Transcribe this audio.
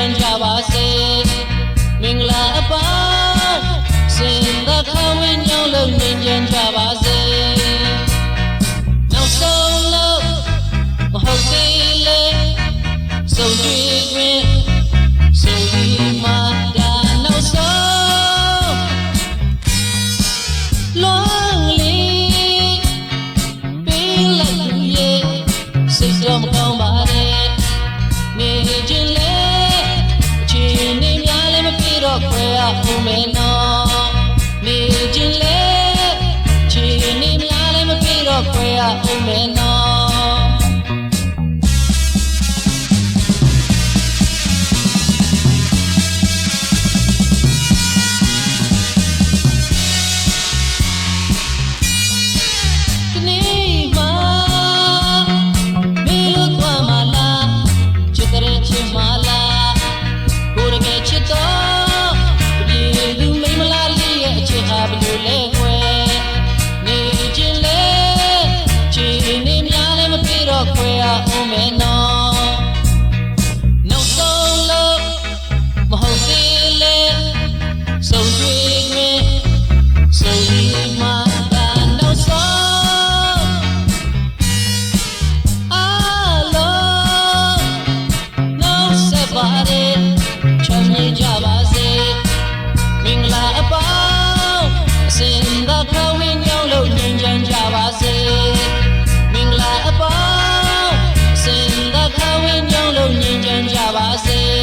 chen cha ba se ming la pa sin da ka win yo lo ni chen cha ba se now so lo ma ho se le so ni win so ni ma da now so lonely be like ဦးမယ်နော်မေကြီးလေချီနေများလည်းမပြေတော့ခွဲရဦးမယ်နော် ဖွယ်အားဦးမယ်နော်နှုတ်ဆုံးလို့မဟုတ်သေးလေဆုံတွေ့မယ်ဆုံဒီမှာကနှုတ်ဆုံးအားလုံးနှုတ်ဆက်ပါတယ်ချမ်းမြေကြပါစေမင်္ဂလာအပါ see.